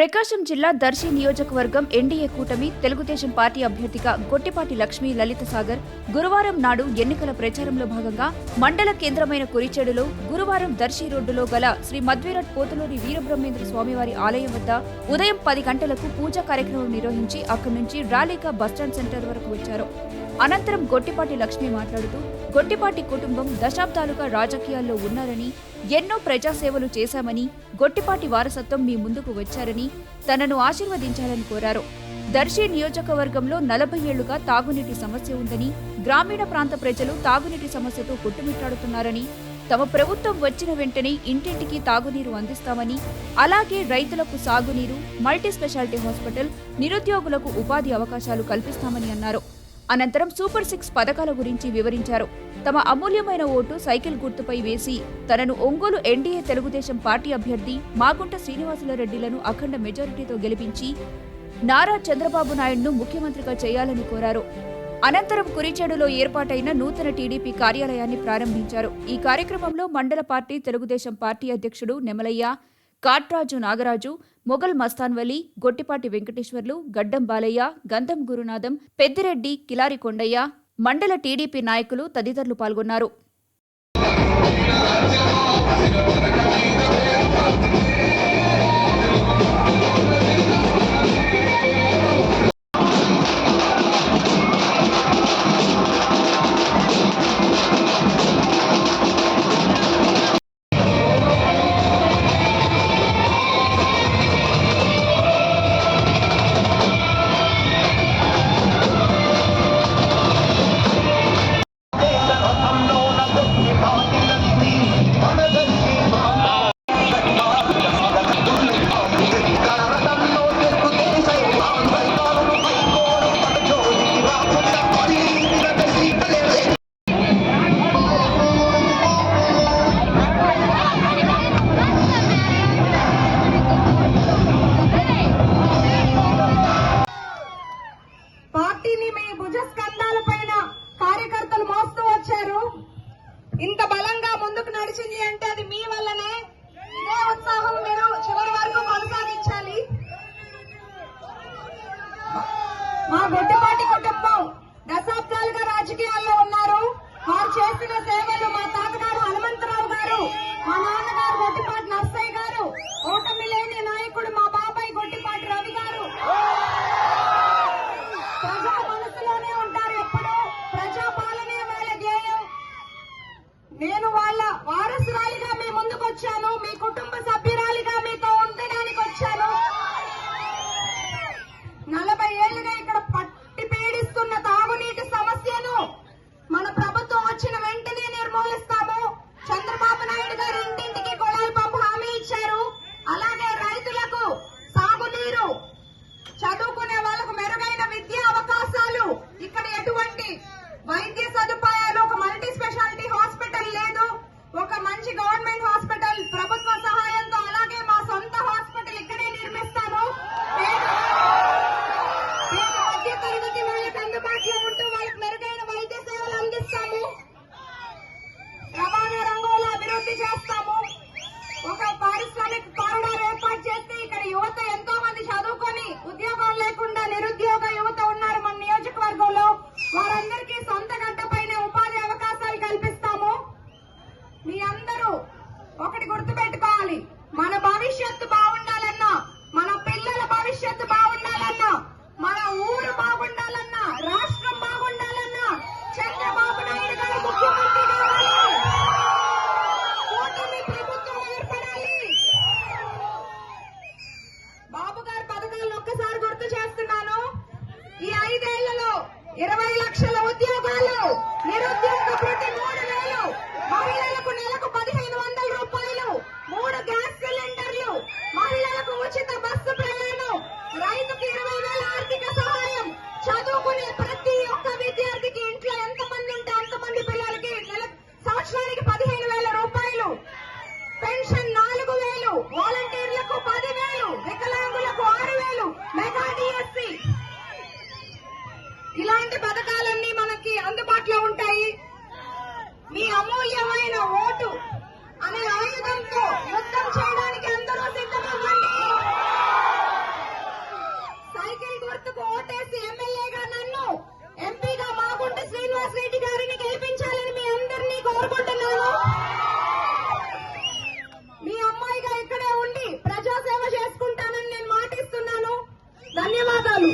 ప్రకాశం జిల్లా దర్శి నియోజకవర్గం ఎన్డీఏ కూటమి తెలుగుదేశం పార్టీ అభ్యర్థిగా గొట్టిపాటి లక్ష్మీ లలిత సాగర్ గురువారం నాడు ఎన్నికల ప్రచారంలో భాగంగా మండల కేంద్రమైన కురిచేడులో గురువారం దర్శి రోడ్డులో గల శ్రీ మధ్విరట్ పోతులూరి వీరబ్రహ్మేంద్ర స్వామివారి ఆలయం వద్ద ఉదయం పది గంటలకు పూజా కార్యక్రమం నిర్వహించి అక్కడి నుంచి ర్యాలీగా బస్టాండ్ సెంటర్ వరకు వచ్చారు. అనంతరం గొట్టిపాటి లక్ష్మి మాట్లాడుతూ గొట్టిపాటి కుటుంబం దశాబ్దాలుగా రాజకీయాల్లో ఉన్నారని ఎన్నో ప్రజాసేవలు చేశామని గొట్టిపాటి వారసత్వం మీ ముందుకు వచ్చారని తనను ఆశీర్వదించాలని కోరారు. దర్శి నియోజకవర్గంలో నలభై ఏళ్ళుగా తాగునీటి సమస్య ఉందని గ్రామీణ ప్రాంత ప్రజలు తాగునీటి సమస్యతో కొట్టుమిట్టాడుతున్నారని తమ ప్రభుత్వం వచ్చిన వెంటనే ఇంటింటికి తాగునీరు అందిస్తామని అలాగే రైతులకు సాగునీరు మల్టీ స్పెషాలిటీ హాస్పిటల్ నిరుద్యోగులకు ఉపాధి అవకాశాలు కల్పిస్తామని అన్నారు. అనంతరం సూపర్ సిక్స్ పథకాల గురించి వివరించారు. తమ అమూల్యమైన ఓటు సైకిల్ గుర్తుపై వేసి తనను ఒంగోలు ఎన్డీఏ తెలుగుదేశం పార్టీ అభ్యర్థి మాగుంట శ్రీనివాసుల రెడ్డిలను అఖండ మెజారిటీతో గెలిపించి నారా చంద్రబాబు నాయుడును ముఖ్యమంత్రిగా చేయాలని కోరారు. అనంతరం కురిచేడులో ఏర్పాటైన నూతన టీడీపీ కార్యాలయాన్ని ప్రారంభించారు. ఈ కార్యక్రమంలో మండల పార్టీ తెలుగుదేశం పార్టీ అధ్యక్షుడు నెమలయ్య కాట్రాజు నాగరాజు మొఘల్ మస్తాన్వలి గొట్టిపాటి వెంకటేశ్వర్లు గడ్డం బాలయ్య గంధం గురునాథం పెద్దిరెడ్డి కిలారి కొండయ్య మండల టీడీపీ నాయకులు తదితరులు పాల్గొన్నారు. ఇంత బలంగా ముందుకు నడిచింది అంటే అది మీ వల్లనే. ఇదే ఉత్సాహం మీరు చివరి వరకు కొనసాగించాలి. మా బిడ్డ వాళ్ళ వారసురాలిగా మీ ముందుకు వచ్చాను మీ కుటుంబ సభ్యులు భవిష్యత్తు బాగుండాలన్నా మన పిల్లల భవిష్యత్తు బాగుండాలన్నా మన ఊరు బాగుండాలన్నా రాష్ట్రం బాగుండాలన్నా చంద్రబాబు నాయుడు గారు ముఖ్యమంత్రి కావాలి. కూటమి ప్రభుత్వం ఏర్పడాలి. బాబు గారి పథకాలను ఒక్కసారి గుర్తు చేస్తున్నాను. ఈ ఐదేళ్ళలో ఇరవై లక్షల ఉద్యోగాలు నిరుద్యోగ